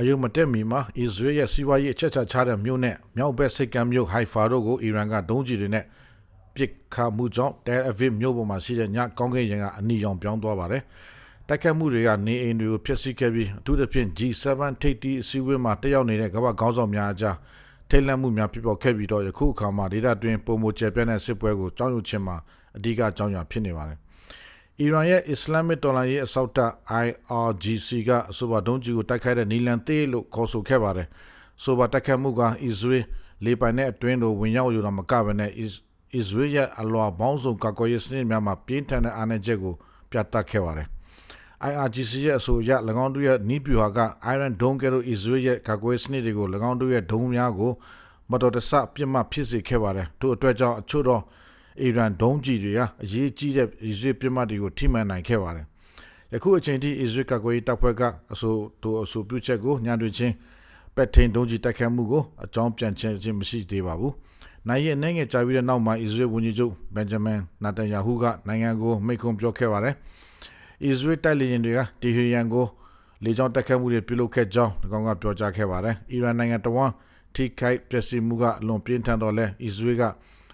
အယုံမတက်မီမှာအစ္စရေးရဲ့စီးပွားရေးအချက်ချချတဲ့မြို့နဲ့မြောက်ဘက်စိတ်ကမ်းမြို့ဟိုင်ဖာတို့ကိုအီရန်ကဒုံးကျည်တွေနဲ့ပစ်ခတ်မှုကြောင့်တဲအဗစ်မြို့ပေါ်မှာရှိတဲ့ညကောင်းကင်ရင်ကအနီရောင်ပြောင်းသွားပါတယ်။တိုက်ခတ်မှုတွေကနေအိမ်တွေကိုဖျက်ဆီးခဲ့ပြီးအထူးသဖြင့် G7 ထိပ်တီးအစည်းအဝေးမှာတက်ရောက်နေတဲ့ကမ္ဘာခေါင်းဆောင်များအကြားထိတ်လန့်မှုများဖြစ်ပေါ်ခဲ့ပြီးတော့ယခုအခါမှာဒေသတွင်းပုံမကျပြန့်တဲ့စစ်ပွဲကိုကြောင်းယူခြင်းမှာအဓိကအကြောင်းအရာဖြစ်နေပါတယ်။ အီရန်ရဲ့ Islamic တော်လှန်ရေးအစောက်တပ် IRGC ကအဆိုပါဒုံးကျည်ကိုတိုက်ခိုက်တဲ့နီလန်သေးလို့ခေါ်ဆိုခဲ့ပါတယ်။ဆိုပါတိုက်ခိုက်မှုကအစ္စရေးလေပိုင်တဲ့အတွင်းတို့ဝင်ရောက်ယူတော့မကဘဲနဲ့အစ္စရေးရဲ့အလွာပေါင်းစုံကာကွယ်ရေးစနစ်များမှာပြင်းထန်တဲ့အာဏာချက်ကိုပြသခဲ့ပါတယ်။ IRGC ရဲ့အဆိုအရ၎င်းတို့ရဲ့နီးပြူဟာက Iron Dome ကဲ့သို့ Israel ရဲ့ကာကွယ်စနစ်တွေကို၎င်းတို့ရဲ့ဒုံးများကိုမတော်တဆပြစ်မှတ်ဖြစ်စေခဲ့ပါတယ်။ထို့အတွက်ကြောင့်အချို့သော အီရန်ဒုံးကြီးတွေဟာအရေးကြီးတဲ့အစ္စရေးပြစ်မှတ်တွေကိုထိမှန်နိုင်ခဲ့ပါတယ်။ယခုအချိန်ထိအစ္စရေးကာကွယ်ရေးတပ်ဖွဲ့ကအဆိုတို့အဆိုပြုချက်ကိုညှတွင်ချင်းပက်ထိန်ဒုံးကြီးတိုက်ခတ်မှုကိုအကြောင်းပြန်ခြင်းချင်းမရှိသေးပါဘူး။နိုင်ရဲ့နိုင်ငံကြာပြီးတဲ့နောက်မှာအစ္စရေးဝန်ကြီးချုပ်ဘန်ဂျမင်နာတန်ယာဟုကနိုင်ငံကိုမိန့်ခွန်းပြောခဲ့ပါတယ်။အစ္စရေးတိုက်လေယာဉ်တွေကတီဟီရန်ကိုလေကြောင်းတိုက်ခတ်မှုတွေပြုလုပ်ခဲ့ကြောင်း၎င်းကပြောကြားခဲ့ပါတယ်။အီရန်နိုင်ငံတော်ဝန်ထိခိုက်ပျက်စီးမှုကအလွန်ပြင်းထန်တော့လဲအစ္စရေးက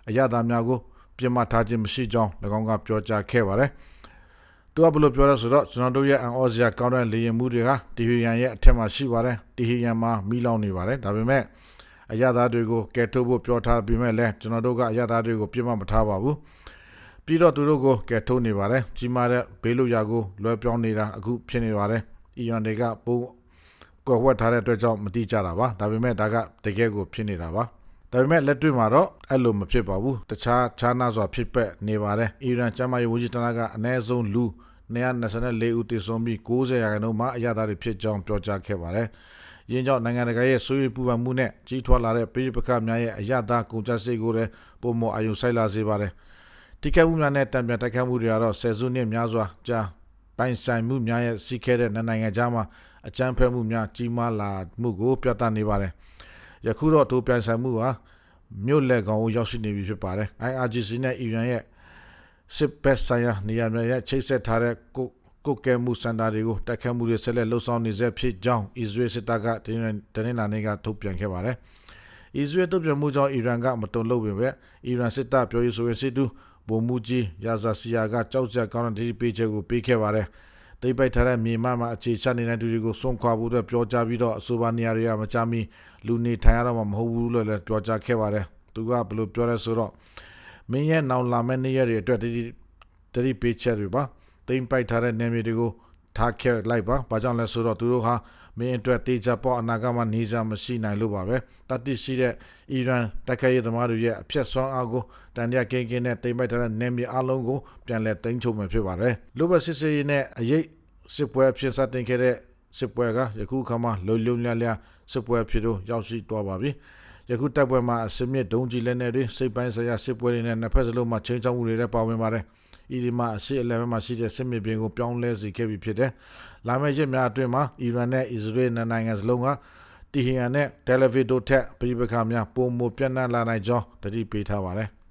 အရသာများကို ပြစ်မှတ်ထားခြင်းမရှိကြောင်း၎င်းကပြောကြားခဲ့ပါတယ်။သူကဘလို့ပြောလဲဆိုတော့ကျွန်တော်တို့ရဲ့အန်အော့စရာကောင်းတဲ့လေရင်မှုတွေဟာတီဟီရန်ရဲ့အထက်မှာရှိပါတယ်။တီဟီရန်မှာမိလောင်နေပါတယ်။ဒါပေမဲ့အရသာတွေကိုကယ်ထုတ်ဖို့ပြောထားပြီးမဲ့လဲကျွန်တော်တို့ကအရသာတွေကိုပြစ်မှတ်မထားပါဘူး။ပြီးတော့သူတို့ကိုကယ်ထုတ်နေပါတယ်။ကြီးမားတဲ့ဘေးလူရာကိုလွဲပြောင်းနေတာအခုဖြစ်နေပါတယ်။အီရန်တွေကပိုးကွက်ဝက်ထားတဲ့အတွက်ကြောင့်မတိကြတာပါဒါပေမဲ့ဒါကတကယ်ကိုဖြစ်နေတာပါ ဒါပေမဲ့လက်တွေ့မှာတော့အဲ့လိုမဖြစ်ပါဘူးတခြားခြားနာစွာဖြစ်ပက်နေပါတယ်အီရန်ကျမ်းမာရေးဝန်ကြီးဌာနကအနည်းဆုံးလူ224ဦးတည်ဆုံးပြီး90ရာခိုင်နှုန်းမှအရသာတွေဖြစ်ကြောင်းပြောကြားခဲ့ပါတယ်ရင်းကြောင့်နိုင်ငံတကာရဲ့ဆွေးနွေးပူပန်မှုနဲ့ကြီးထွားလာတဲ့ပြည်ပခများရဲ့အရသာကုန်ကျစရိတ်ကိုလည်းပုံမအယုံဆိုင်လာစေပါတယ်တိကျမှုများနဲ့တံပြန်တိုက်ခတ်မှုတွေကတော့ဆယ်စုနှစ်များစွာကြာပိုင်ဆိုင်မှုများရဲ့စီးခဲတဲ့နိုင်ငံခြားမှာအကြမ်းဖက်မှုများကြီးမားလာမှုကိုပြသနေပါတယ်။ ယခုတော့တိုးပြန်ဆိုင်မှုဟာမြို့လက်ကောင်ကိုရောက်ရှိနေပြီဖြစ်ပါတယ်။ IRGC နဲ့အီရန်ရဲ့စစ်ဘက်ဆိုင်ရာနေရာများရဲ့ချိတ်ဆက်ထားတဲ့ကိုကိုကဲမှုစင်တာတွေကိုတိုက်ခတ်မှုတွေဆက်လက်လှုပ်ဆောင်နေစေဖြစ်ကြောင်းအစ္စရေးစစ်တပ်ကတင်းတင်းလာနေကထုတ်ပြန်ခဲ့ပါတယ်။အစ္စရေးထုတ်ပြန်မှုကြောင့်အီရန်ကမတုံ့လို့ပင်ပဲအီရန်စစ်တပ်ပြောရေးဆိုရင်စစ်တူဗိုလ်မှူးကြီးယာဇာစီယာကကြောက်ကြကောင်းတဲ့ဒီပေးချက်ကိုပေးခဲ့ပါတယ်။ တိတ်ပိုက်ထားတဲ့မြေမမှာအခြေချနေတဲ့သူတွေကိုစွန့်ခွာဖို့အတွက်ပြောကြားပြီးတော့အဆိုပါနေရာတွေကမကြမီလူနေထိုင်ရတော့မှမဟုတ်ဘူးလို့လည်းပြောကြားခဲ့ပါတယ်သူကဘယ်လိုပြောလဲဆိုတော့မင်းရဲ့နောင်လာမယ့်နေ့ရက်တွေအတွက်တတိတတိပေးချက်တွေပါတိမ်ပိုက်ထားတဲ့နေမြေတွေကိုထားခဲ့လိုက်ပါဘာကြောင့်လဲဆိုတော့သူတို့ဟာ မင်းအတွက်တေချာပေါ်အနာဂတ်မှာနေစားမရှိနိုင်လို့ပါပဲတတိရှိတဲ့အီရန်တိုက်ခိုက်ရေးသမားတွေရဲ့အပြက်ဆွမ်းအားကိုတန်တရာကင်းကင်းနဲ့တိမ်ပိုက်ထားတဲ့နေမြေအလုံးကိုပြန်လည်သိမ်းချုပ်မှာဖြစ်ပါတယ်လူဘစစ်စစ်နဲ့အရေးစစ်ပွဲဖြစ်စတင်ခဲ့တဲ့စစ်ပွဲကယခုခါမှလုံလုံလျလျစစ်ပွဲဖြစ်တော့ရောက်ရှိသွားပါပြီယခုတိုက်ပွဲမှာအစမြင့်ဒုံးကြီးလက်နက်တွေစိတ်ပိုင်းဆိုင်ရာစစ်ပွဲတွေနဲ့နှစ်ဖက်စလုံးမှာချင်းချောင်းမှုတွေလည်းပါဝင်ပါတယ် အီဒီမာအရှိအလယ်မှာရှိတဲ့စစ်မြေပြင်ကိုပြောင်းလဲစေခဲ့ပြီဖြစ်တယ်။လာမယ့်ရက်များအတွင်းမှာအီရန်နဲ့အစ္စရေးနိုင်ငံစလုံးကတီဟီယန်နဲ့တယ်လီဗီဒိုထက်ပြည်ပခါများပုံမပြန့်နှံ့လာနိုင်ကြောင်းတတိပေးထားပါတယ်။